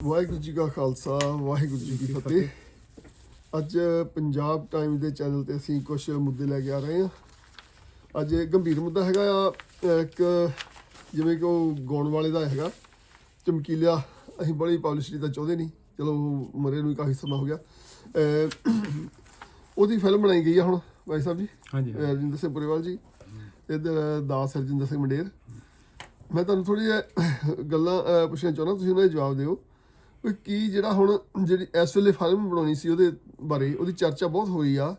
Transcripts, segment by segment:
ਵਾਹਿਗੁਰੂ ਜੀ ਕਾ ਖਾਲਸਾ ਵਾਹਿਗੁਰੂ ਜੀ ਕੀ ਫਤਿਹ। ਅੱਜ ਪੰਜਾਬ ਟਾਈਮ ਦੇ ਚੈਨਲ ਤੇ ਅਸੀਂ ਕੁਝ ਮੁੱਦੇ ਲੈ ਕੇ ਆ ਰਹੇ ਹਾਂ। ਅੱਜ ਇਹ ਗੰਭੀਰ ਮੁੱਦਾ ਹੈਗਾ ਆ ਇੱਕ ਜਿਵੇਂ ਕਿ ਉਹ ਗਾਉਣ ਵਾਲੇ ਦਾ ਹੈਗਾ ਚਮਕੀਲਿਆ ਅਸੀਂ ਬੜੀ ਪਬਲਿਸਿਟੀ ਤਾਂ ਚਾਹੁੰਦੇ ਨਹੀਂ ਚਲੋ ਮਰੇ ਨੂੰ ਕਾਫੀ ਸਮਾਂ ਹੋ ਗਿਆ। ਉਹਦੀ ਫਿਲਮ ਬਣਾਈ ਗਈ ਆ ਹੁਣ ਭਾਈ ਸਾਹਿਬ ਜੀ। ਹਾਂਜੀ ਰਜਿੰਦਰ ਸਿੰਘ ਪੁਰੇਵਾਲ ਜੀ ਇਧਰ ਦਾਸ ਰਜਿੰਦਰ ਸਿੰਘ ਮੰਡੇਰ। ਮੈਂ ਤੁਹਾਨੂੰ ਥੋੜੀ ਜਿਹੀ ਗੱਲਾਂ ਪੁੱਛਣਾ ਚਾਹੁੰਦਾ ਤੁਸੀਂ ਉਹਨਾਂ ਦੇ ਜਵਾਬ ਦਿਓ। ਕੀ ਜਿਹੜਾ ਹੁਣ ਜਿਹੜੀ ਇਸ ਵੇਲੇ ਫਿਲਮ ਬਣਾਉਣੀ ਸੀ ਉਹਦੇ ਬਾਰੇ ਉਹਦੀ ਚਰਚਾ ਬਹੁਤ ਹੋਈ ਆ।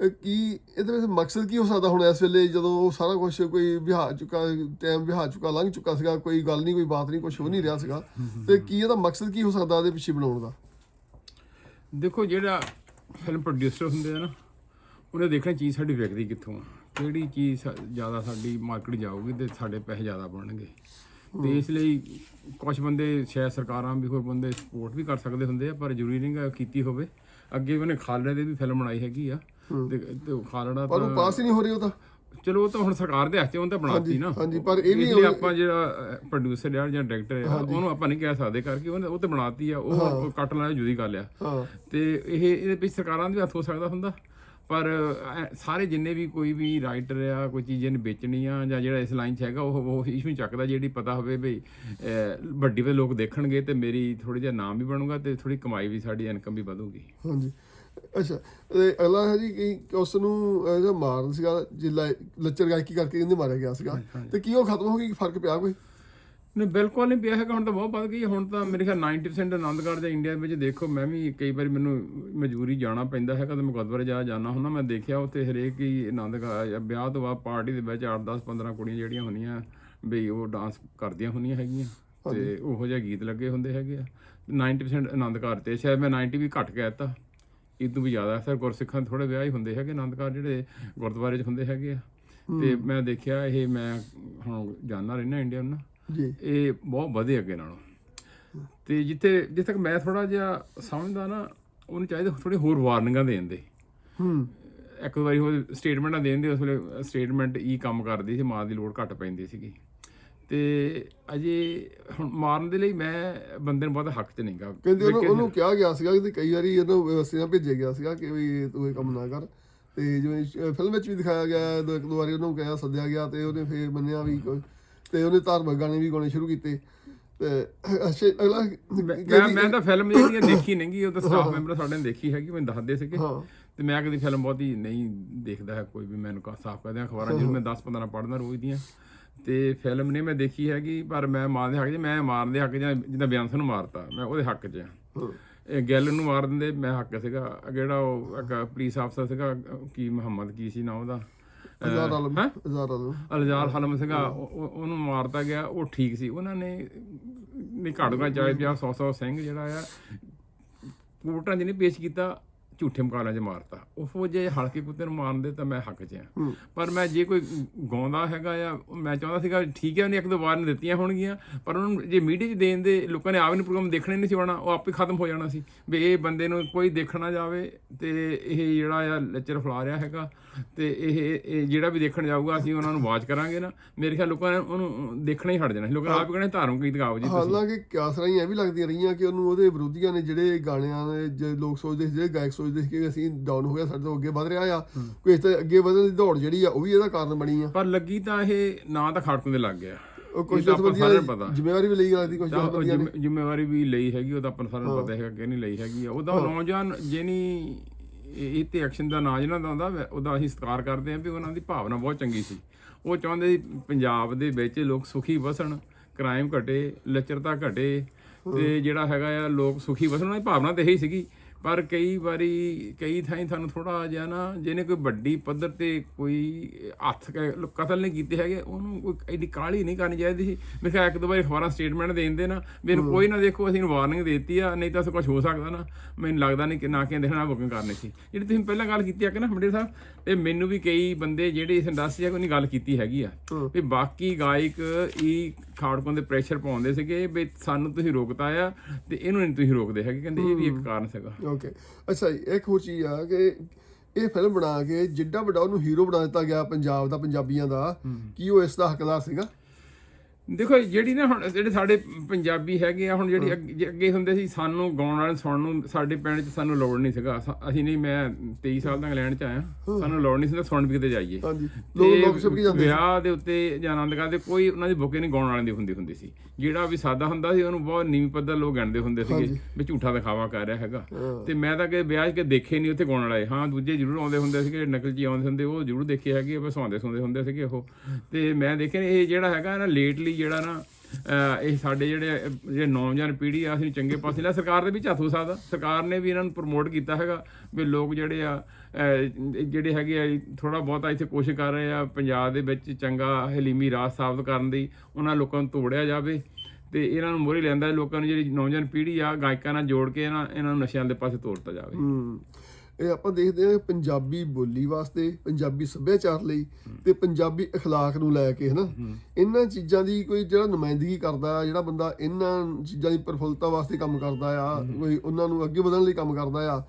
ਕੀ ਇਹਦੇ ਵਿੱਚ ਮਕਸਦ ਕੀ ਹੋ ਸਕਦਾ ਹੁਣ ਇਸ ਵੇਲੇ ਜਦੋਂ ਉਹ ਸਾਰਾ ਕੁਝ ਕੋਈ ਵਿਹਾਰ ਚੁੱਕਾ ਟਾਈਮ ਵਿਹਾਰ ਚੁੱਕਾ ਲੰਘ ਚੁੱਕਾ ਸੀਗਾ ਕੋਈ ਗੱਲ ਨਹੀਂ ਕੋਈ ਬਾਤ ਨਹੀਂ ਕੁਝ ਹੋ ਨਹੀਂ ਰਿਹਾ ਸੀਗਾ। ਤੇ ਕੀ ਇਹਦਾ ਮਕਸਦ ਕੀ ਹੋ ਸਕਦਾ ਉਹਦੇ ਪਿੱਛੇ ਬਣਾਉਣ ਦਾ? ਦੇਖੋ ਜਿਹੜਾ ਫਿਲਮ ਪ੍ਰੋਡਿਊਸਰ ਹੁੰਦੇ ਆ ਨਾ ਉਹਨੇ ਦੇਖਣਾ ਚੀਜ਼ ਸਾਡੀ ਵਿਕਦੀ ਕਿੱਥੋਂ ਆ। ਕਿਹੜੀ ਚੀਜ਼ ਜ਼ਿਆਦਾ ਸਾਡੀ ਮਾਰਕੀਟ ਜਾਊਗੀ ਤੇ ਸਾਡੇ ਪੈਸੇ ਜ਼ਿਆਦਾ ਬਣਨਗੇ। ਤੇ ਇਸ ਲਈ ਕੁਝ ਬੰਦੇ ਸ਼ਾਇਦ ਸਰਕਾਰਾਂ ਵੀ ਹੋਰ ਬੰਦੇ ਸਪੋਰਟ ਵੀ ਕਰ ਸਕਦੇ ਹੁੰਦੇ ਆ ਪਰ ਜ਼ਰੂਰੀ ਨਹੀਂ ਕੀਤੀ ਹੋਵੇ। ਅੱਗੇ ਉਹਨੇ ਖਾਲੜੇ ਦੇ ਵੀ ਫਿਲਮ ਬਣਾਈ ਹੈਗੀ ਆ। ਤੇ ਖਾਲੜਾ ਪਰ ਉਹ ਪਾਸ ਹੀ ਨਹੀਂ ਹੋ ਰਹੀ ਉਹ ਤਾਂ। ਚਲੋ ਉਹ ਤਾਂ ਹੁਣ ਸਰਕਾਰ ਦੇ ਹੱਥ 'ਚ ਉਹਨੇ ਤਾਂ ਬਣਾਤੀ ਨਾ। ਹਾਂਜੀ ਪਰ ਇਹ ਵੀ ਆਪਾਂ ਜਿਹੜਾ ਪ੍ਰੋਡਿਊਸਰ ਜਾਂ ਡਾਇਰੈਕਟਰ ਆ ਉਹਨੂੰ ਆਪਾਂ ਨਹੀਂ ਕਹਿ ਸਕਦੇ ਕਰਕੇ ਉਹ ਤੇ ਬਣਾਤੀ ਆ ਉਹ ਕੱਟ ਲੈਣਾ ਜੁਦੀ ਗੱਲ ਆ। ਤੇ ਇਹ ਇਹਦੇ ਵਿੱਚ ਸਰਕਾਰਾਂ ਦੇ ਹੱਥ ਹੋ ਸਕਦਾ ਹੁੰਦਾ। ਪਰ ਸਾਰੇ ਜਿੰਨੇ ਵੀ ਕੋਈ ਵੀ ਰਾਈਟਰ ਆ ਕੋਈ ਚੀਜ਼ ਇਹਨੇ ਵੇਚਣੀ ਆ ਜਾਂ ਜਿਹੜਾ ਇਸ ਲਾਈਨ 'ਚ ਹੈਗਾ ਉਹ ਉਹ ਇਸ਼ੂ ਚੱਕਦਾ ਜਿਹੜੀ ਪਤਾ ਹੋਵੇ ਵੀ ਵੱਡੀ ਵੇ ਲੋਕ ਦੇਖਣਗੇ ਤੇ ਮੇਰੀ ਥੋੜੀ ਜਿਹਾ ਨਾਮ ਵੀ ਬਣੂਗਾ ਤੇ ਥੋੜੀ ਕਮਾਈ ਵੀ ਸਾਡੀ ਇਨਕਮ ਵੀ ਵਧੂਗੀ। ਹਾਂਜੀ। ਅੱਛਾ ਤੇ ਅਗਲਾ ਹੈ ਜੀ ਕਿ ਉਸ ਨੂੰ ਜਿਹੜਾ ਮਾਰਨ ਸੀਗਾ ਜਿਲਾ ਲੱਚਰ ਗਾਇਕੀ ਕਰਕੇ ਇਹਨੇ ਮਾਰਿਆ ਗਿਆ ਸੀਗਾ ਤੇ ਕੀ ਉਹ ਖਤਮ ਹੋ ਗਈ? ਫ਼ਰਕ ਪਿਆ ਕੋਈ? ਨਹੀਂ ਬਿਲਕੁਲ ਨਹੀਂ ਪਿਆ ਹੈਗਾ ਹੁਣ ਤਾਂ ਬਹੁਤ ਵੱਧ ਗਈ ਹੈ। ਹੁਣ ਤਾਂ ਮੇਰੇ ਖਿਆਲ 90% ਆਨੰਦਗੜ੍ਹ ਜਾਂ ਇੰਡੀਆ ਵਿੱਚ ਦੇਖੋ ਮੈਂ ਵੀ ਕਈ ਵਾਰੀ ਮੈਨੂੰ ਮਜਬੂਰੀ ਜਾਣਾ ਪੈਂਦਾ ਹੈਗਾ ਤੇ ਮੈਂ ਗੁਰਦੁਆਰੇ ਜਾ ਜਾਣਾ ਹੁੰਦਾ। ਮੈਂ ਦੇਖਿਆ ਉੱਥੇ ਹਰੇਕ ਹੀ ਆਨੰਦਗੜ੍ਹ ਵਿਆਹ ਤੋਂ ਬਾਅਦ ਪਾਰਟੀ ਦੇ ਵਿੱਚ 8 10 15 ਕੁੜੀਆਂ ਜਿਹੜੀਆਂ ਹੁੰਦੀਆਂ ਵੀ ਉਹ ਡਾਂਸ ਕਰਦੀਆਂ ਹੁੰਦੀਆਂ ਹੈਗੀਆਂ ਤੇ ਉਹੋ ਜਿਹੇ ਗੀਤ ਲੱਗੇ ਹੁੰਦੇ ਹੈਗੇ ਆ। 90% ਆਨੰਦਗੜ੍ਹ ਤੇ ਸ਼ਾਇਦ ਮੈਂ 90 ਵੀ ਘੱਟ ਕਹਿ ਦਿੱਤਾ ਇਹ ਤੋਂ ਵੀ ਜ਼ਿਆਦਾ ਸਰ ਗੁਰਸਿੱਖਾਂ ਦੇ ਥੋੜੇ ਵਿਆਹ ਹੀ ਹੁੰਦੇ ਹੈਗੇ ਆਨੰਦਗੜ੍ਹ ਜਿਹੜੇ ਗੁਰਦੁਆਰੇ 'ਚ ਹੁੰਦੇ ਹੈਗੇ ਆ। ਤੇ ਮੈਂ ਦੇਖਿਆ ਇਹ ਮੈਂ ਹੁਣ ਜਾਣਦਾ ਰਹਿਣਾ ਇੰਡੀਆ ਨੂੰ ਨਾ। ਜੀ। ਇਹ ਬਹੁਤ ਵਧੇ ਅੱਗੇ ਨਾਲੋਂ। ਤੇ ਜਿੱਥੇ ਜਿੱਥੇ ਤੱਕ ਮੈਂ ਥੋੜਾ ਜਿਹਾ ਸਮਝਦਾ ਨਾ ਉਹਨੂੰ ਚਾਹੀਦਾ ਥੋੜੀ ਹੋਰ ਵਾਰਨਿੰਗਾਂ ਦੇਣ ਦੇ। ਹੂੰ। ਇੱਕ ਵਾਰੀ ਉਹ ਸਟੇਟਮੈਂਟਾਂ ਦੇਣ ਦੇ ਉਸ ਵੇਲੇ ਸਟੇਟਮੈਂਟ ਹੀ ਕੰਮ ਕਰਦੀ ਸੀ ਮਾਂ ਦੀ ਲੋੜ ਘੱਟ ਪੈਂਦੀ ਸੀਗੀ। ਤੇ ਅਜੇ ਹੁਣ ਮਾਰਨ ਦੇ ਲਈ ਮੈਂ ਬੰਦੇ ਨੂੰ ਬਹੁਤ ਹੱਕ 'ਚ ਨਹੀਂਗਾ ਕਹਿੰਦੇ ਉਹਨੂੰ ਉਹਨੂੰ ਕਿਹਾ ਗਿਆ ਸੀਗਾ ਕਿ ਕਈ ਵਾਰੀ ਇਹਨੂੰ ਵਿਵਸਥਾ ਭੇਜਿਆ ਗਿਆ ਸੀਗਾ ਕਿ ਵੀ ਤੂੰ ਇਹ ਕੰਮ ਨਾ ਕਰ। ਤੇ ਜਿਵੇਂ ਫਿਲਮ ਵਿੱਚ ਵੀ ਦਿਖਾਇਆ ਗਿਆ ਦੋ ਇੱਕ ਦੋ ਵਾਰੀ ਉਹਨੂੰ ਕਿਹਾ ਸੱਦਿਆ ਗਿਆ ਤੇ ਉਹਨੇ ਫੇਰ ਮੰਨਿਆ ਵੀ ਕੋਈ ਤੇ ਉਹਨੇ ਧਾਰਮਿਕ ਗਾਣੇ ਵੀ ਗਾਉਣੇ ਸ਼ੁਰੂ ਕੀਤੇ। ਤੇ ਅੱਛਾ ਅਗਲਾ ਮੈਂ ਮੈਂ ਤਾਂ ਫਿਲਮ ਜਿਹੜੀ ਦੇਖੀ ਨਹੀਂਗੀ ਉਹ ਤਾਂ ਸਟਾਫ ਮੈਂਬਰ ਸਾਡੇ ਨੇ ਦੇਖੀ ਹੈਗੀ ਮੈਨੂੰ ਦੱਸਦੇ ਸੀਗੇ। ਤੇ ਮੈਂ ਕਦੀ ਫਿਲਮ ਬਹੁਤੀ ਨਹੀਂ ਦੇਖਦਾ ਹੈ ਕੋਈ ਵੀ ਮੈਨੂੰ ਸਾਫ਼ ਕਰਦੇ ਅਖਬਾਰਾਂ ਜਿਹਨੂੰ ਮੈਂ 10 15 ਪੜ੍ਹਦਾ ਰੋਜ਼ ਦੀਆਂ। ਤੇ ਫਿਲਮ ਨਹੀਂ ਮੈਂ ਦੇਖੀ ਹੈਗੀ ਪਰ ਮੈਂ ਮਾਰਨ ਦੇ ਹੱਕ 'ਚ ਮੈਂ ਮਾਰਨ ਦੇ ਹੱਕ 'ਚ ਜਿੱਦਾਂ ਬਿਆੰਸ ਨੂੰ ਮਾਰਤਾ ਮੈਂ ਉਹਦੇ ਹੱਕ 'ਚ ਆ ਇਹ ਗੱਲ ਨੂੰ ਮਾਰ ਦਿੰਦੇ ਮੈਂ ਹੱਕ ਸੀਗਾ ਜਿਹੜਾ ਉਹ ਪੁਲਿਸ ਅਫਸਰ ਸੀਗਾ ਕੀ ਮੁਹੰਮਦ ਕੀ ਸੀ ਨਾ ਉਹਦਾ? ਹਜ਼ਾਰ ਆਲਮ ਹੈਂ? ਆਲਮ। ਅਲਜ਼ਾਰ ਹਲਮ ਸੀਗਾ ਉਹ- ਉਹ- ਉਹਨੂੰ ਮਾਰਤਾ ਗਿਆ ਉਹ ਠੀਕ ਸੀ। ਉਹਨਾਂ ਨੇ ਨਹੀਂ ਘੜਗਾ ਜਾਇ ਪਿਆ 100 100 ਸਿੰਘ ਜਿਹੜਾ ਆ ਕੋਰਟਾਂ 'ਚ ਨਹੀਂ ਪੇਸ਼ ਕੀਤਾ ਝੂਠੇ ਮੁਕਾਬਲਿਆਂ 'ਚ ਮਾਰਤਾ। ਉਹ ਜੇ ਹਲਕੇ ਕੁੱਤੇ ਨੂੰ ਮਾਰਨ ਦੇ ਤਾਂ ਮੈਂ ਹੱਕ 'ਚ ਆ। ਪਰ ਮੈਂ ਜੇ ਕੋਈ ਗਾਉਂਦਾ ਹੈਗਾ ਆ ਮੈਂ ਚਾਹੁੰਦਾ ਸੀਗਾ ਠੀਕ ਹੈ ਉਹਨੇ ਇੱਕ ਦੋ ਵਾਰ ਨੇ ਦਿੱਤੀਆਂ ਹੋਣਗੀਆਂ ਪਰ ਉਹਨੂੰ ਜੇ ਮੀਡੀਆ 'ਚ ਦੇਣ ਦੇ ਲੋਕਾਂ ਨੇ ਆਪ ਨੂੰ ਪ੍ਰੋਗਰਾਮ ਦੇਖਣੇ ਨਹੀਂ ਸੀ ਆਉਣਾ ਉਹ ਆਪੇ ਖਤਮ ਹੋ ਜਾਣਾ ਸੀ। ਵੀ ਇਹ ਬੰਦੇ ਨੂੰ ਕੋਈ ਦੇਖਣਾ ਜਾਵੇ ਤੇ ਇਹ ਜਿਹੜਾ ਆ ਲੈਕਚਰ ਫਲਾ ਰਿਹਾ ਹੈਗਾ। ਤੇ ਇਹ ਇਹ ਜਿਹੜਾ ਵੀ ਦੇਖਣ ਜਾਊਗਾ ਅਸੀਂ ਉਹਨਾਂ ਨੂੰ ਵਾਚ ਕਰਾਂਗੇ ਨਾ। ਮੇਰੇ ਖਿਆਲ ਲੋਕਾਂ ਨੇ ਉਹਨੂੰ ਦੇਖਣਾ ਹੀ ਹਟ ਜਾਣਾ। ਲੋਕਾਂ ਆਪ ਹੀ ਕਹਿਣਾ ਧਾਰਮਿਕ ਗੀਤ ਗਾਓ ਜੀ ਤੁਸੀਂ। ਹਾਲਾਂਕਿ ਕਿਆਸਰਾਂ ਇਹ ਵੀ ਲੱਗਦੀਆਂ ਰਹੀਆਂ ਕਿ ਉਹਨੂੰ ਉਹਦੇ ਵਿਰੋਧੀਆਂ ਨੇ ਜਿਹੜੇ ਗਾਣਿਆਂ ਦੇ ਜੇ ਲੋਕ ਸੋਚਦੇ ਜਿਹੜੇ ਗਾਇਕ ਸੋਚਦੇ ਸੀ ਕਿ ਅਸੀਂ ਡਾਊਨ ਹੋ ਗਿਆ ਸਾਡੇ ਤੋਂ ਅੱਗੇ ਵਧ ਰਿਹਾ ਆ ਕੋਈ ਇਸ ਤਰ੍ਹਾਂ ਅੱਗੇ ਵਧਣ ਦੀ ਦੌੜ ਜਿਹੜੀ ਆ ਉਹ ਵੀ ਇਹਦਾ ਕਾਰਨ ਬਣੀ ਆ। ਪਰ ਲੱਗੀ ਤਾਂ ਇਹ ਨਾਂ ਤਾਂ ਖਾੜਕੂ ਦੇ ਲੱਗ ਗਿਆ। ਉਹ ਕੁਝ ਤਾਂ ਪਤਾ। ਜ਼ਿੰਮੇਵਾਰੀ ਵੀ ਲਈ ਲੱਗਦੀ ਕੁਝ ਤਾਂ ਉਹ ਜ਼ਿੰਮੇ- ਜ਼ਿੰਮੇਵਾਰੀ ਵੀ ਲਈ ਹੈਗੀ ਉਹਦਾ ਆਪਾਂ ਸਾਰਿਆਂ ਨੂੰ ਪਤਾ ਹੈਗਾ ਕਿ ਨਹੀਂ ਲਈ ਹੈਗੀ ਆ। ਉਹਦਾ ਨੌਜਵਾਨ ਜਿਹਨੀ ਇਹ ਇਹ ਤੇ ਐਕਸ਼ਨ ਦਾ ਨਾਂ ਜਿਹਨਾਂ ਦਾ ਆਉਂਦਾ ਉਹਦਾ ਅਸੀਂ ਸਤਿਕਾਰ ਕਰਦੇ ਹਾਂ ਵੀ ਉਹਨਾਂ ਦੀ ਭਾਵਨਾ ਬਹੁਤ ਚੰਗੀ ਸੀ। ਉਹ ਚਾਹੁੰਦੇ ਸੀ ਪੰਜਾਬ ਦੇ ਵਿੱਚ ਲੋਕ ਸੁਖੀ ਵਸਣ ਕ੍ਰਾਈਮ ਘਟੇ, ਲੱਚਰਤਾ ਘਟੇ, ਤੇ ਜਿਹੜਾ ਹੈਗਾ ਆ ਲੋਕ ਸੁਖੀ ਵਸਣ, ਉਹਨਾਂ ਦੀ ਭਾਵਨਾ ਤੇ ਇਹੀ ਸੀਗੀ। ਪਰ ਕਈ ਵਾਰੀ ਕਈ ਥਾਈਂ ਤੁਹਾਨੂੰ ਥੋੜਾ ਜਿਹਾ ਨਾ ਜਿਹਨੇ ਕੋਈ ਵੱਡੀ ਪੱਧਰ ਤੇ ਕੋਈ ਹੱਥ ਕਤਲ ਨਹੀਂ ਕੀਤੇ ਹੈਗੇ ਉਹਨੂੰ ਕੋਈ ਐਡੀ ਕਾਹਲੀ ਨਹੀਂ ਕਰਨੀ ਚਾਹੀਦੀ ਸੀ। ਮੈਂ ਕਿਹਾ ਇੱਕ ਦੋ ਵਾਰੀ ਅਖਬਾਰਾਂ ਸਟੇਟਮੈਂਟ ਦੇ ਨਾ ਮੈਨੂੰ ਕੋਈ ਨਾ ਦੇਖੋ ਅਸੀਂ ਵਾਰਨਿੰਗ ਦੇਤੀ ਆ ਨਹੀਂ ਤਾਂ ਕੁਝ ਹੋ ਸਕਦਾ ਨਾ। ਮੈਨੂੰ ਲੱਗਦਾ ਨਹੀਂ ਕਿ ਨਾ ਕਿ ਦੇਖਣਾ ਬੁਕਿੰਗ ਕਰਨੀ ਸੀ। ਜਿਹੜੀ ਤੁਸੀਂ ਪਹਿਲਾਂ ਗੱਲ ਕੀਤੀ ਆ ਕਿ ਨਾ ਮੰਡੇ ਸਾਹਿਬ ਇਹ ਮੈਨੂੰ ਵੀ ਕਈ ਬੰਦੇ ਜਿਹੜੇ ਇਸ ਇੰਡਸਟਰੀ ਆ ਕੋਈ ਨਹੀਂ ਗੱਲ ਕੀਤੀ ਹੈਗੀ ਆ। ਵੀ ਬਾਕੀ ਗਾਇਕ ਹੀ ਖਾੜਕੋਂ ਦੇ ਪ੍ਰੈਸ਼ਰ ਪਾਉਂਦੇ ਸੀਗੇ ਵੀ ਸਾਨੂੰ ਤੁਸੀਂ ਰੋਕਤਾ ਆ ਤੇ ਇਹਨੂੰ ਨਹੀਂ ਤੁਸੀਂ ਰੋਕਦੇ ਹੈਗੇ ਕਹਿੰਦੇ ਇਹ ਵੀ ਇੱਕ ਕਾਰਨ ਸੀਗਾ। ਓਕੇ ਅੱਛਾ ਜੀ, ਇੱਕ ਹੋਰ ਚੀਜ਼ ਆ ਕਿ ਇਹ ਫਿਲਮ ਬਣਾ ਕੇ ਜਿੱਡਾ ਵੱਡਾ ਉਹਨੂੰ ਹੀਰੋ ਬਣਾ ਦਿੱਤਾ ਗਿਆ ਪੰਜਾਬ ਦਾ ਪੰਜਾਬੀਆਂ ਦਾ ਕੀ ਉਹ ਇਸ ਦਾ ਹੱਕਦਾਰ ਸੀਗਾ? ਦੇਖੋ ਜਿਹੜੀ ਨਾ ਹੁਣ ਜਿਹੜੇ ਸਾਡੇ ਪੰਜਾਬੀ ਹੈਗੇ ਆ ਹੁਣ ਜਿਹੜੀ ਅੱਗੇ- ਜੇ ਅੱਗੇ ਹੁੰਦੇ ਸੀ ਸਾਨੂੰ ਗਾਉਣ ਵਾਲੇ ਸੁਣਨ ਨੂੰ ਸਾਡੇ ਪਿੰਡ 'ਚ ਸਾਨੂੰ ਲੋੜ ਨਹੀਂ ਸੀਗਾ। ਸ- ਅਸੀਂ ਨਹੀਂ ਮੈਂ 23 ਸਾਲ ਦਾ ਇੰਗਲੈਂਡ 'ਚ ਆਇਆ। ਸਾਨੂੰ ਲੋੜ ਨਹੀਂ ਸੀ ਸੁਣਨ ਵੀ ਕਿਤੇ ਜਾਈਏ। ਹਾਂਜੀ। ਲੋਕ ਤੇ ਲੋਕ ਸਭ ਕੀ ਜਾਂਦੇ ਸੀ। ਵਿਆਹ ਦੇ ਉੱਤੇ ਜਾਂ ਆਨੰਦ ਕਰਦੇ ਕੋਈ ਉਹਨਾਂ ਦੀ ਬੁੱਕੇ ਨਹੀਂ ਗਾਉਣ ਵਾਲਿਆਂ ਦੀ ਹੁੰਦੀ ਹੁੰਦੀ ਸੀ। ਜਿਹੜਾ ਵੀ ਸਾਦਾ ਹੁੰਦਾ ਸੀ ਉਹਨੂੰ ਬਹੁਤ ਨੀਵੀਂ ਪੱਧਰ ਲੋਕ ਗਣਦੇ ਹੁੰਦੇ ਸੀਗੇ ਵੀ ਝੂਠਾ ਦਿਖਾਵਾ ਕਰ ਰਿਹਾ ਹੈਗਾ। ਤੇ ਮੈਂ ਤਾਂ ਕਿ ਵਿਆਹ 'ਚ ਕੇ ਦੇਖੇ ਨਹੀਂ ਉੱਥੇ ਗਾਉਣ ਵਾਲੇ। ਹਾਂ ਦੂਜੇ ਜ਼ਰੂਰ ਆਉਂਦੇ ਹੁੰਦੇ ਸੀਗੇ ਨਕਲ 'ਚ ਹੀ ਆਉਂਦੇ ਹੁੰਦੇ ਉਹ ਜ਼ਰੂਰ ਦੇਖੇ ਹੈਗੇ ਬਸ ਆਉਂਦੇ ਸੁਣਦੇ ਹੁੰਦੇ ਸੀਗੇ ਉਹ। ਤੇ ਮੈਂ ਦੇਖਿਆ ਇਹ ਜਿਹੜਾ ਹੈਗਾ ਨਾ ਲੇਟਲੀ ਜਿਹੜਾ ਨਾ ਇਹ ਸਾਡੇ ਜਿਹੜੇ ਜਿਹੜੇ ਨੌਜਵਾਨ ਪੀੜ੍ਹੀ ਆ, ਅਸੀਂ ਚੰਗੇ ਪਾਸੇ ਨਾਲ ਸਰਕਾਰ ਦੇ ਵੀ ਝਾਥ ਹੋ ਸਕਦਾ। ਸਰਕਾਰ ਨੇ ਵੀ ਇਹਨਾਂ ਨੂੰ ਪ੍ਰਮੋਟ ਕੀਤਾ ਹੈਗਾ ਵੀ ਲੋਕ ਜਿਹੜੇ ਆ ਜਿਹੜੇ ਹੈਗੇ ਆ ਥੋੜਾ ਬਹੁਤਾ ਇੱਥੇ ਕੋਸ਼ਿਸ਼ ਕਰ ਰਹੇ ਆ, ਪੰਜਾਬ ਦੇ ਵਿੱਚ ਚੰਗਾ ਹਲੀਮੀ ਰਾਜ ਸਾਬਤ ਕਰਨ ਦੀ, ਉਹਨਾਂ ਲੋਕਾਂ ਨੂੰ ਤੋੜਿਆ ਜਾਵੇ ਤੇ ਇਹਨਾਂ ਨੂੰ ਮੋਰੀ ਲੈਂਦਾ ਲੋਕਾਂ ਨੂੰ ਜਿਹੜੀ ਨੌਜਵਾਨ ਪੀੜ੍ਹੀ ਆ, ਗਾਇਕਾਂ ਨਾਲ ਜੋੜ ਕੇ ਇਹਨਾਂ ਇਹਨਾਂ ਨੂੰ ਨਸ਼ਿਆਂ ਦੇ ਪਾਸੇ ਤੋਰਤਾ ਜਾਵੇ। ਇਹ ਆਪਾਂ ਦੇਖਦੇ ਹਾਂ ਪੰਜਾਬੀ ਬੋਲੀ ਵਾਸਤੇ ਪੰਜਾਬੀ ਸੱਭਿਆਚਾਰ ਲਈ ਤੇ ਪੰਜਾਬੀ اخلاق ਨੂੰ ਲੈ ਕੇ ਹਨਾ ਇਹਨਾਂ ਚੀਜ਼ਾਂ ਦੀ ਕੋਈ ਜਿਹੜਾ ਨੁਮਾਇੰਦਗੀ ਕਰਦਾ ਆ ਜਿਹੜਾ ਬੰਦਾ ਇਹਨਾਂ ਚੀਜ਼ਾਂ ਦੀ ਪ੍ਰਫੁੱਲਤਾ ਵਾਸਤੇ ਕੰਮ ਕਰਦਾ ਆ ਕੋਈ ਉਹਨਾਂ ਨੂੰ ਅੱਗੇ ਵਧਣ ਲਈ ਕੰਮ ਕਰਦਾ ਆ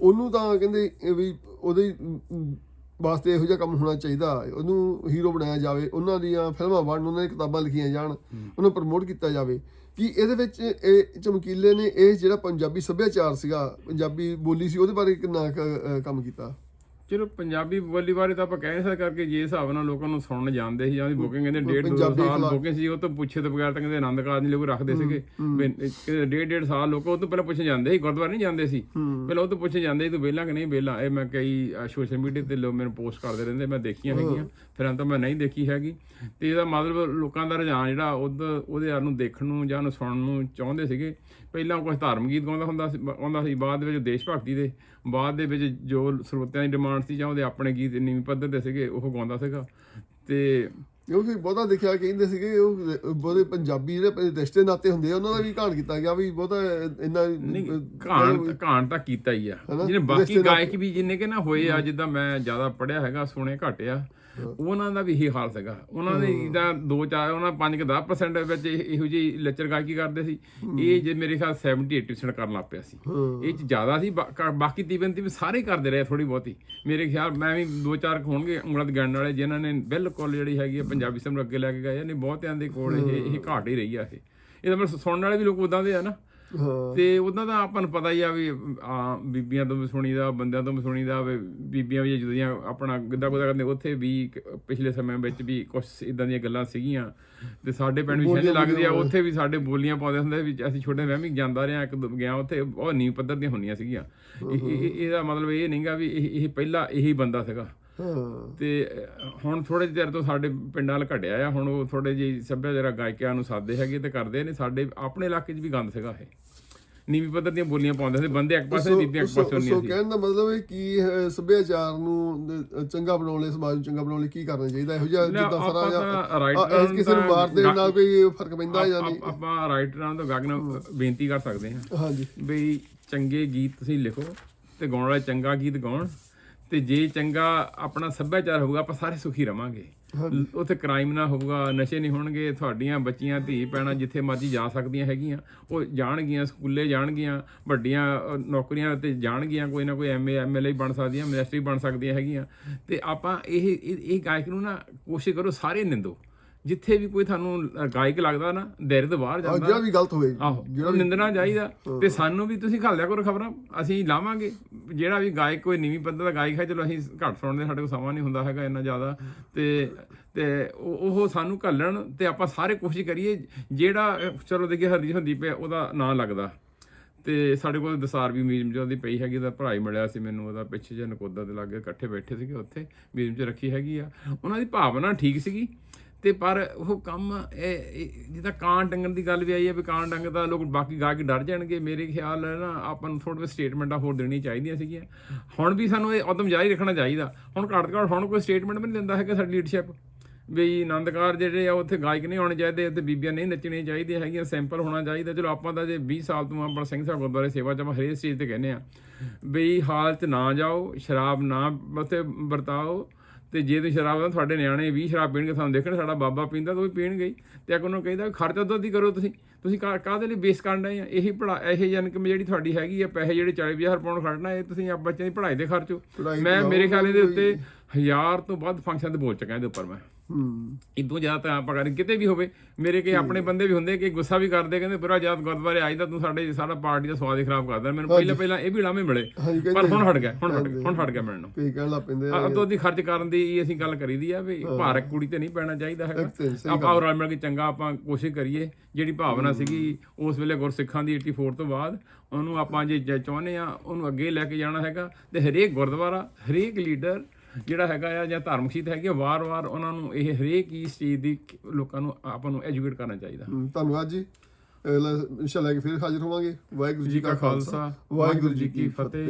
ਉਹਨੂੰ ਤਾਂ ਕਹਿੰਦੇ ਇਹ ਵੀ ਉਹਦੇ ਅਮ, ਅਮ, ਵਾਸਤੇ ਇਹੋ ਜਿਹਾ ਕੰਮ ਹੋਣਾ ਚਾਹੀਦਾ ਉਹਨੂੰ ਹੀਰੋ ਬਣਾਇਆ ਜਾਵੇ ਉਹਨਾਂ ਦੀਆਂ ਫਿਲਮਾਂ ਬਣਨ ਉਹਨਾਂ ਦੀਆਂ ਕਿਤਾਬਾਂ ਲਿਖੀਆਂ ਜਾਣ ਉਹਨੂੰ ਪ੍ਰਮੋਟ ਕੀਤਾ ਜਾਵੇ ਕਿ ਇਹਦੇ ਵਿੱਚ ਇਹ ਚਮਕੀਲੇ ਨੇ ਇਹ ਜਿਹੜਾ ਪੰਜਾਬੀ ਸੱਭਿਆਚਾਰ ਸੀਗਾ ਪੰਜਾਬੀ ਬੋਲੀ ਸੀ ਉਹਦੇ ਬਾਰੇ ਕਿੰਨਾ ਕੁ, ਅਹ, ਕੰਮ ਕੀਤਾ? ਚਲੋ ਪੰਜਾਬੀ ਬੋਲੀ ਬਾਰੇ ਤਾਂ ਆਪਾਂ ਕਹਿ ਨਹੀਂ ਸਕਦੇ ਕਰਕੇ ਜੇ ਹਿਸਾਬ ਨਾਲ ਲੋਕਾਂ ਨੂੰ ਸੁਣਨ ਜਾਂਦੇ ਸੀ ਜਾਂ ਉਹਦੀ ਬੁਕਿੰਗ ਕਹਿੰਦੇ ਡੇਢ ਦੋ ਸਾਲ। ਬੁਕਿੰਗ ਸੀ ਉਹ ਤੋਂ ਪੁੱਛੇ ਤੋਂ ਬਗੈਰ ਤਾਂ ਕਹਿੰਦੇ ਆਨੰਦ ਕਾਰਜ ਨਹੀਂ ਲੋਕ ਰੱਖਦੇ ਸੀਗੇ। ਡੇਢ ਡੇਢ ਸਾਲ ਲੋਕ ਉਹ ਤੋਂ ਪਹਿਲਾਂ ਪੁੱਛੇ ਜਾਂਦੇ ਸੀ ਗੁਰਦੁਆਰੇ ਨਹੀਂ ਜਾਂਦੇ ਸੀ। ਪਹਿਲਾਂ ਉਹ ਤੋਂ ਪੁੱਛੇ ਜਾਂਦੇ ਸੀ ਤੂੰ ਵਿਹਲਾ ਕਿ ਨਹੀਂ ਵਿਹਲਾ? ਇਹ ਮੈਂ ਕਈ ਸੋਸ਼ਲ ਮੀਡੀਆ ਤੇ ਲੋਕ ਮੈਨੂੰ ਪੋਸਟ ਕਰਦੇ ਰਹਿੰਦੇ ਮੈਂ ਦੇਖੀਆਂ ਹੈਗੀਆਂ। ਫਿਰ ਅੰਤ ਮੈਂ ਨਹੀਂ ਦੇਖੀ ਹੈਗੀ। ਤੇ ਇਹਦਾ ਮਤਲਬ ਲੋਕਾਂ ਦਾ ਰੁਝਾਨ ਜਿਹੜਾ ਉਹਦਾ ਉਹਦੇ ਵੱਲ ਨੂੰ ਦੇਖਣ ਨੂੰ ਜਾਂ ਉਹਨੂੰ ਸੁਣਨ ਨੂੰ ਚਾਹੁੰਦੇ ਸੀਗੇ। ਪਹਿਲਾਂ ਕੁਝ ਧਾਰਮਿਕ ਗੀਤ ਗਾਉਂਦਾ ਹੁੰਦਾ ਸੀ ਆਉਂਦਾ ਸੀ ਬਾਅਦ ਦੇ ਵਿੱਚ ਦੇਸ਼ ਭਗਤੀ ਦੇ ਬਾਅਦ ਦੇ ਵਿੱਚ ਜੋ ਸਰੋਤਿਆਂ ਦੀ ਡਿਮਾਂਡ ਸੀ ਜਾਂ ਉਹਦੇ ਆਪਣੇ ਗੀਤ ਨੀਵੀਂ ਪੱਧਰ ਦੇ ਸੀਗੇ ਉਹ ਗਾਉਂਦਾ ਸੀਗਾ। ਤੇ ਕਿਉਂਕਿ ਬਹੁਤਾ ਦੇਖਿਆ ਕਹਿੰਦੇ ਸੀਗੇ ਉਹ ਬਹੁਤੇ ਪੰਜਾਬੀ ਜਿਹੜੇ ਰਿਸ਼ਤੇ ਨਾਤੇ ਹੁੰਦੇ ਆ ਉਹਨਾਂ ਦਾ ਵੀ ਘਾਣ ਕੀਤਾ ਗਿਆ ਵੀ ਬਹੁਤਾ ਇੰਨਾ ਘਾਣ ਘਾਣ ਤਾਂ ਕੀਤਾ ਹੀ ਆ। ਜਿਹਨੇ ਬਾਕੀ ਗਾਇਕ ਵੀ ਜਿੰਨੇ ਕਿ ਨਾ ਹੋਏ ਆ ਜਿੱਦਾਂ ਮੈਂ ਜ਼ਿਆਦਾ ਪੜਿਆ ਹੈਗਾ ਸੁਣੇ ਘਟਿਆ ਉਹਨਾਂ ਦਾ ਵੀ ਇਹੀ ਹਾਲ ਸੀਗਾ। ਉਹਨਾਂ ਦੇ ਜਿੱਦਾਂ 2 4 ਉਹਨਾਂ 5 ਕਿ 10% ਵਿੱਚ ਇਹ- ਇਹੋ ਜਿਹੀ ਲੱਚਰ ਗਾਇਕੀ ਕਰਦੇ ਸੀ। ਇਹ ਜੇ ਮੇਰੇ ਖਿਆਲ 70 80% ਕਰਨ ਲੱਗ ਪਿਆ ਸੀ। ਇਹ ਚ ਜ਼ਿਆਦਾ ਸੀ ਬਾਕੀ ਤੀਵਨ ਵੀ ਸਾਰੇ ਹੀ ਕਰਦੇ ਰਹੇ ਥੋੜੀ ਬਹੁਤੀ। ਮੇਰੇ ਖਿਆਲ ਮੈਂ ਵੀ 2 4 ਹੋਣਗੇ ਉਂਗਲਾਂ ਦੇ ਗਣਨ ਵਾਲੇ ਜਿਨ੍ਹਾਂ ਨੇ ਬਿਲਕੁਲ ਜਿਹੜੀ ਹੈਗੀ ਆ ਪੰਜਾਬੀ ਸਿਮ ਅੱਗੇ ਲੈ ਕੇ ਗਏ ਨੇ ਬਹੁਤਿਆਂ ਦੇ ਕੋਲ ਇਹ ਇਹ ਘਾਟ ਹੀ ਰਹੀ ਆ ਇਹ। ਇਹਦਾ ਮਤਲਬ ਸੁਣਨ ਵਾਲੇ ਵੀ ਲੋਕ ਉਦਾਂ ਦੇ ਆ ਨਾ। ਹਾਂ ਤੇ ਉਹਨਾਂ ਦਾ ਆਪਾਂ ਨੂੰ ਪਤਾ ਹੀ ਆ ਵੀ ਆ ਬੀਬੀਆਂ ਤੋਂ ਵੀ ਸੁਣੀਦਾ ਬੰਦਿਆਂ ਤੋਂ ਵੀ ਸੁਣੀਦਾ ਵੀ ਬੀਬੀਆਂ ਵੀ ਜਦੋਂ ਦੀਆਂ ਆਪਣਾ ਗਿੱਧਾ ਗੁੱਦਾ ਕਰਦੇ ਉੱਥੇ ਵੀ ਪਿਛਲੇ ਸਮੇਂ ਵਿੱਚ ਵੀ ਕੁਝ ਇਦਾਂ ਦੀਆਂ ਗੱਲਾਂ ਸੀਗੀਆਂ। ਤੇ ਸਾਡੇ ਪਿੰਡ ਵੀ ਛਿੰਝ ਲੱਗਦੀ ਆ ਉੱਥੇ ਵੀ ਸਾਡੇ ਬੋਲੀਆਂ ਪਾਉਂਦੇ ਹੁੰਦੇ ਵੀ ਅਸੀਂ ਛੋਟੇ ਵਹਿਮੀ ਜਾਂਦਾ ਰਿਹਾ ਇੱਕ ਦੋ ਗਿਆ ਉੱਥੇ ਬਹੁਤ ਨੀਵ ਪੱਧਰ ਦੀਆਂ ਹੁੰਦੀਆਂ ਸੀਗੀਆਂ। ਇਹ- ਇਹ- ਇਹਦਾ ਮਤਲਬ ਇਹ ਨਹੀਂਗਾ ਵੀ ਇਹ ਇਹ ਪਹਿਲਾਂ ਇਹੀ ਬੰਦਾ ਸੀਗਾ। ਤੇ ਹੁਣ ਥੋੜੇ ਚਿਰ ਤੋਂ ਸਾਡੇ ਪਿੰਡਾਂ ਵੱਲ ਘਟਿਆ ਆ ਹੁਣ ਉਹ ਥੋੜੇ ਜਿਹੀ ਸੱਭਿਆਚਾਰ ਗਾਇਕਾਂ ਨੂੰ ਸਾਦੇ ਹੈਗੇ ਤੇ ਕਰਦੇ ਨੇ ਸਾਡੇ ਆਪਣੇ ਇਲਾਕੇ 'ਚ ਵੀ ਗੰਦ ਸੀਗਾ ਇਹ। ਨੀਵੀਂ ਪੱਧਰ ਦੀਆਂ ਬੋਲੀਆਂ ਪਾਉਂਦੇ ਸੀ ਬੰਦੇ ਇੱਕ ਪਾਸੇ ਬੀਬੀਆਂ ਇੱਕ ਸੋ ਪਾਸੇ ਸੋ ਹੁੰਦੀਆਂ ਸੀ ਕਹਿਣ ਦਾ ਮਤਲਬ ਹੈ ਕਿ ਸੱਭਿਆਚਾਰ ਨੂੰ ਚੰਗਾ ਬਣਾਉਣ ਲਈ ਸਮਾਜ ਨੂੰ ਚੰਗਾ ਬਣਾਉਣ ਲਈ ਕੀ ਕਰਨਾ ਚਾਹੀਦਾ? ਇਹੋ ਜਿਹਾ ਜਿੱਦਾਂ ਇਹ turn ਕਿਸੇ ਨੂੰ ਤਾਂ ਮਾਰਦੇ ਗਾ- ਨਾਲ ਕੋਈ ਫ਼ਰਕ ਪੈਂਦਾ ਜਾਂ ਨਹੀਂ? ਆਪ- ਰਾਈਟਰਾਂ ਤੋਂ ਗਾਗ ਨੂੰ ਬੇਨਤੀ ਕਰ ਸਕਦੇ ਹਾਂ ਹਾਂਜੀ। ਬਈ ਚੰਗੇ ਗੀਤ ਤੁਸੀਂ ਲਿਖੋ ਤੇ ਗਾਉਣ ਵਾਲੇ ਚੰਗਾ ਗੀਤ ਗਾਉਣ। ਤੇ ਜੇ ਚੰਗਾ ਆਪਣਾ ਸੱਭਿਆਚਾਰ ਹੋਊਗਾ ਆਪਾਂ ਸਾਰੇ ਸੁਖੀ ਰਵਾਂਗੇ। ਉੱਥੇ ਕ੍ਰਾਈਮ ਨਾ ਹੋਊਗਾ ਨਸ਼ੇ ਨਹੀਂ ਹੋਣਗੇ ਤੁਹਾਡੀਆਂ ਬੱਚੀਆਂ ਧੀ ਪੈਣਾ ਜਿੱਥੇ ਮਰਜ਼ੀ ਜਾ ਸਕਦੀਆਂ ਹੈਗੀਆਂ। ਉਹ ਜਾਣਗੀਆਂ ਸਕੂਲੇ ਜਾਣਗੀਆਂ ਵੱਡੀਆਂ ਨੌਕਰੀਆਂ ਤੇ ਜਾਣਗੀਆਂ ਕੋਈ ਨਾ ਕੋਈ ਐਮਏ ਐਮਐਲਏ ਬਣ ਸਕਦੀਆਂ ਮਿਨਿਸਟਰੀ ਬਣ ਸਕਦੀਆਂ ਹੈਗੀਆਂ। ਤੇ ਆਪਾਂ ਇਹ ਇਹ ਇਹ ਗਾਇਕ ਨੂੰ ਨਾ ਕੋਸ਼ਿਸ਼ ਕਰੋ ਸਾਰੇ ਨਿੰਦੋ। ਜਿੱਥੇ ਵੀ ਕੋਈ ਤੁਹਾਨੂੰ ਗਾਇਕ ਲੱਗਦਾ ਨਾ ਦਾਇਰੇ ਤੋਂ ਬਾਹਰ ਜਾਂਦਾ। ਜਿਹੜਾ ਵੀ ਗਲਤ ਹੋਵੇ ਆਹੋ ਨਿੰਦਣਾ ਚਾਹੀਦਾ। ਤੇ ਸਾਨੂੰ ਵੀ ਤੁਸੀਂ ਘੱਲ ਦਿਆ ਕਰੋ ਖਬਰਾਂ ਅਸੀਂ ਲਾਵਾਂਗੇ। ਜਿਹੜਾ ਵੀ ਗਾਇਕ ਕੋਈ ਨੀਵੀਂ ਪੱਧਰ ਦਾ ਗਾਇਕ ਹੈ ਚਲੋ ਅਸੀਂ ਘੱਟ ਸੁਣਦੇ ਸਾਡੇ ਕੋਲ ਸਮਾਂ ਨਹੀਂ ਹੁੰਦਾ ਹੈਗਾ ਇੰਨਾ ਜ਼ਿਆਦਾ। ਤੇ ਤੇ ਉਹ ਸਾਨੂੰ ਘੱਲਣ ਤੇ ਆਪਾਂ ਸਾਰੇ ਕੋਸ਼ਿਸ਼ ਕਰੀਏ ਜਿਹੜਾ ਚਲੋ ਦੇਖੀਏ ਹਰਜੀਤ ਹੰਦੀਪ ਹੈ ਉਹਦਾ ਨਾਂ ਲੱਗਦਾ। ਤੇ ਸਾਡੇ ਕੋਲ ਦਸਾਰ ਵੀ ਮੀਜ਼ਮ ਚ ਉਹਦੀ ਪਈ ਹੈਗੀ ਉਹਦਾ ਭਰਾ ਹੀ ਮਿਲਿਆ ਸੀ ਮੈਨੂੰ ਉਹਦਾ ਪਿੱਛੇ ਜੇ ਨਕੋਦਾ ਦੇ ਲਾਗੇ ਇਕੱਠੇ ਬੈਠੇ ਸੀਗੇ ਉੱਥੇ ਮੀਜ਼ਮ ਚ ਰੱਖੀ ਹੈਗੀ ਆ। ਉਹਨਾਂ ਦੀ ਭਾਵਨਾ ਠੀਕ ਸੀਗੀ। ਤੇ ਪਰ ਉਹ ਕੰਮ ਇਹ ਇਹ ਜਿੱਦਾਂ ਕਾਂ ਟੰਗਣ ਦੀ ਗੱਲ ਵੀ ਆਈ ਹੈ ਵੀ ਕਾਂ ਟੰਗਦਾ ਲੋਕ ਬਾਕੀ ਗਾ ਕੇ ਡਰ ਜਾਣਗੇ। ਮੇਰੇ ਖਿਆਲ ਹੈ ਨਾ ਆਪਾਂ ਨੂੰ ਥੋੜ੍ਹੇ ਸਟੇਟਮੈਂਟਾਂ ਹੋਰ ਦੇਣੀਆਂ ਚਾਹੀਦੀਆਂ ਸੀਗੀਆਂ। ਹੁਣ ਵੀ ਸਾਨੂੰ ਇਹ ਉਦਮ ਜਾਰੀ ਰੱਖਣਾ ਚਾਹੀਦਾ। ਹੁਣ ਘੱਟ ਤੋਂ ਘੱਟ ਹੁਣ ਕੋਈ ਸਟੇਟਮੈਂਟ ਵੀ ਨਹੀਂ ਦਿੰਦਾ ਹੈਗਾ ਸਾਡੀ ਲੀਡਰਸ਼ਿਪ ਵੀ ਆਨੰਦਕਾਰ ਜਿਹੜੇ ਆ, ਉੱਥੇ ਗਾਇਕ ਨਹੀਂ ਹੋਣੇ ਚਾਹੀਦੇ ਤੇ ਬੀਬੀਆਂ ਨਹੀਂ ਨੱਚਣੀਆਂ ਚਾਹੀਦੀਆਂ ਹੈਗੀਆਂ ਸੈਂਪਲ ਹੋਣਾ ਚਾਹੀਦਾ। ਚਲੋ ਆਪਾਂ ਤਾਂ ਜੇ 20 ਸਾਲ ਤੋਂ ਆਪਣਾ ਸਿੰਘ ਸਾਹਿਬ ਗੁਰਦੁਆਰੇ ਸੇਵਾ ਚ ਆਪਾਂ ਹਰੇਕ ਚੀਜ਼ ਤੇ ਕਹਿੰਦੇ ਆ ਵੀ ਹਾਲਤ ਨਾ ਜਾਓ, ਸ਼ਰਾਬ ਨਾ, ਉੱਥੇ ਵਰਤਾਓ। ਤੇ ਜੇ ਤੁਸੀਂ ਸ਼ਰਾਬ ਦਾ ਤੁਹਾਡੇ ਨਿਆਣੇ 20 ਸ਼ਰਾਬ ਪੀਣਗੇ ਤੁਹਾਨੂੰ ਦੇਖਣ ਸਾਡਾ ਬਾਬਾ ਪੀਂਦਾ ਤਾਂ ਉਹ ਵੀ ਪੀਣਗੇ ਹੀ। ਤੇ ਅੱਗੇ ਉਹਨੂੰ ਕਹਿੰਦਾ ਖਰਚਾ ਤਾਂ ਦੀ ਕਰੋ ਤੁਸੀਂ। ਤੁਸੀਂ ਕਾਹਦੇ ਲਈ ਬੇਸ ਕਰਨ ਡਏ ਆ? ਇਹੀ ਪੜਾ ਇਹ ਇਨਕਮ ਜਿਹੜੀ ਤੁਹਾਡੀ ਹੈਗੀ ਆ ਪੈਸੇ ਜਿਹੜੇ 40000 ਪਾਉਣ ਖੜਨਾ ਇਹ ਤੁਸੀਂ ਆ ਬੱਚਿਆਂ ਦੀ ਪੜ੍ਹਾਈ ਦੇ ਖਰਚੋ। ਮੈਂ ਮੇਰੇ ਖਿਆਲ ਕੋਈ- ਉੱਤੇ ਹਜ਼ਾਰ ਤੋਂ ਵੱਧ ਫੰਕਸ਼ਨ ਤੇ ਬੋਲ ਚੁੱਕਾ ਇਹਦੇ ਉੱਪਰ ਮੈਂ। ਹੂੰ। ਇਦੋਂ ਜ਼ਿਆਦਾ ਤਾਂ ਆਪਾਂ ਕਰ ਕਿਤੇ ਵੀ ਹੋਵੇ ਮੇਰੇ ਕੇ ਆਪਣੇ ਬੰਦੇ ਵੀ ਹੁੰਦੇ ਕਿ ਗੁੱਸਾ ਵੀ ਕਰਦੇ ਕਹਿੰਦੇ ਬੁਰਾ ਜਾਤ ਗੁਰਦੁਆਰੇ ਆਈ ਤਾਂ ਤੂੰ ਸਾਡੇ ਸਾਰਾ ਪਾਰਟੀ ਦਾ ਸਵਾਦ ਹੀ ਖਰਾਬ ਕਰਦਾ। ਮੈਨੂੰ ਪਹਿਲਾਂ ਪਹਿਲਾਂ ਇਹ ਵੀ ਲਾਵੇਂ ਮਿਲੇ ਪਰ ਹੁਣ ਹਟ ਗਿਆ ਹੁਣ ਹਟ ਗਿਆ ਹੁਣ ਹਟ ਗਿਆ ਮਿਲਣੋਂ ਕਈ ਕਹਿਣ ਲੱਗ ਪੈਂਦੇ ਆ। ਅੱਧੋ ਦੀ ਖਰਚ ਕਰਨ ਦੀ ਅਸੀਂ ਗੱਲ ਕਰੀਦੀ ਆ ਵੀ ਭਾਰਤ ਕੁੜੀ ਤੇ ਨਹੀਂ ਪੈਣਾ ਚਾਹੀਦਾ ਹੈਗਾ। ਤੇ ਆਪਾਂ ਰਲ ਮਿਲ ਕੇ ਚੰਗਾ ਆਪਾਂ ਕੋਸ਼ਿਸ਼ ਕਰੀਏ ਜਿਹੜੀ ਭਾਵਨਾ ਸੀਗੀ ਉਸ ਵੇਲੇ ਗੁਰਸਿੱਖਾਂ ਦੀ 84 ਤੋਂ ਬਾਅਦ ਉਹਨੂੰ ਆਪਾਂ ਜੇ ਜੇ ਚਾਹੁੰਦੇ ਆ ਉਹਨੂੰ ਅੱਗੇ ਲੈ ਕੇ ਜਾਣਾ ਹੈਗਾ। ਤੇ ਹਰੇਕ ਗੁਰਦੁਆਰਾ ਹਰੇਕ ਲੀਡਰ ਜਿਹੜਾ ਹੈਗਾ ਆ ਜਾਂ ਧਾਰਮਿਕ ਸ਼ੀਤ ਹੈਗੀ ਆ ਵਾਰ-ਵਾਰ ਉਹਨਾਂ ਨੂੰ ਇਹ ਹਰੇਕ ਹੀ ਇਸ ਚੀਜ਼ ਦੀ ਲੋਕਾਂ ਨੂੰ ਆਪਾਂ ਨੂੰ ਐਜੂਕੇਟ ਕਰਨਾ ਚਾਹੀਦਾ। ਧੰਨਵਾਦ ਜੀ। ਇਨਸ਼ਾਅੱਲਾ ਕਿ ਫਿਰ ਹਾਜ਼ਰ ਹੋਵਾਂਗੇ। ਵਾਹਿਗੁਰੂ ਜੀ ਕਾ ਖਾਲਸਾ। ਵਾਹਿਗੁਰੂ ਜੀ ਕੀ ਫਤਿਹ।